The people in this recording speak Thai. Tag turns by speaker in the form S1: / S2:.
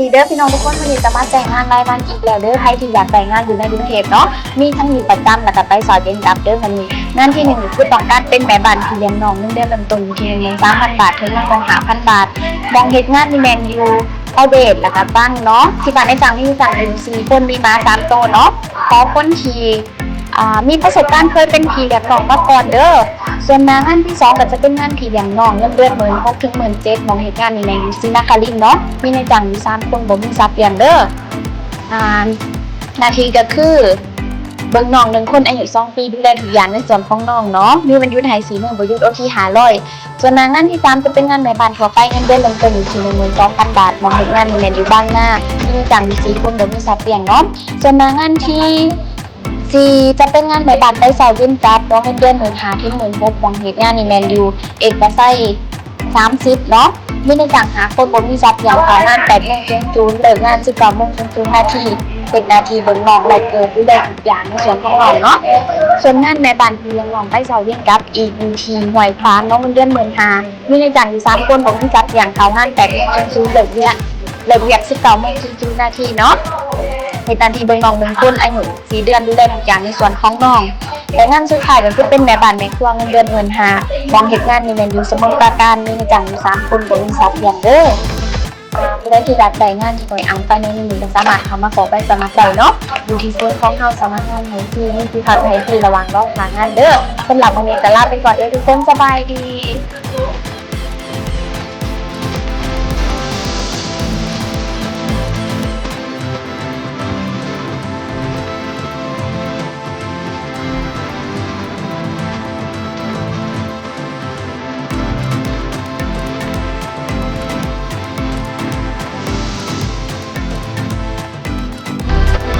S1: ดีเด้อพี่น้องทุกคนวันนี้จะมาแจ้งงานรายวันอีกแล้วเด้อใครที่อยากแต่งงานอยู่ในกรุงเทพเนาะมีทั้งอยู่ประจำแล้วก็ไปสอยเป็นดับเด้อคันนี้งานที่หนึ่งคือต้องการเป็นแม่บ้านที่เลี้ยงน้องเงินเดือนเริ่มต้นที่หนึ่งหมื่นสามพันบาทถึงหนึ่งหมื่นห้าพันบาท มองเฮ็ดงานมีแมนยูเอาเดทแล้วก็ตั้งเนาะที่บ้านในจังมีจังเอยู่สี่คนมีมาสามโตวเนาะขอคนทีอ่ามีประสบการณ์เคยเป็นผีแบบน้องมาก่อนเด้อ ส่วนนางานที่สองก็จะเป็นงานผีอย่างน้องเงินเดือนหมื่นหกถึงหมื่นเจ็ดมองเหตุการณ์นี้ในซีนาคารินเนาะมีในจังมีสามคนบ่มีซับเปลี่ยนเด้ออ่านาทีก็คือเบิ่งน้องหนึ่งคนอายุสองปีดูแลทุกอย่างในส่วนของน้องเนาะมีวันยุดหายสีเมืองบ่หยุดโอทีหาร้อยส่วนงานที่สามจะเป็นงานแม่บ้านทั่วไปเงินเดือนเริ่มต้นอยู่ที่หนึ่งหมื่นสองพันบาทมองเหตุงานมีแนอยู่บ้างหน้ามีจังมีสีคนบ่มีซับเปลี่ยนเนาะส่วนนางานที่ สี่จะเป็นงานใบบัตรได้สาววินจัดน้องเงินเดือนหมื่นหาที่หมื่นหกวางเหตุงานนี่แมนยูเอกไส้สามสิบเนาะไม่ได้จ้างหาคนบนมีทรัพย์อย่างขางานแปดโมงจนจูนเลิกงานสิบเก้าโมงจนจูนนาทีเป็นนาทีเบิ่งน้องได้เกินหรือได้ทุกอย่างในส่วนของเราเนาะส่วนงานแม่บ้านที่เลี้ยงน้องได้สาววินกับอีกหนึ่งทีหวยคว้าน้องเงินเดือนหมื่นหามีในจ้างอยู่สามคนบนมีทรัพย์อย่างเขางานแปดโมงจนจูนเลิกเนี่ยเลิกเรียกสิบเก้าโมงจนจูนนาทีเนาะ ในการที่เบิ่งน้องหนึ่งคนอายุสี่เดือนดูแลทุกอย่างในส่วนของน้องแต่งานสุดท้ายก็คือเป็นแม่บ้านแม่ครัวเงินเดือนเงินหามองเหตุงานในเมนอยู่สมุทรปราการมีจังอยู่สามคนบริษัทอย่างเด้อและที่รักได้งานที่หน่วยอังไปในนี้ก็สามารถเข้ามาขอใบสมัครได้เนาะอยู่ที่ฟูนของเขาสมัครงานให้ที่นี่ที่พักให้ที่ระวังรอบหางานเด้อสำหรับวันนี้ก็ลาไปก่อนเด้อทุกคนสบายดี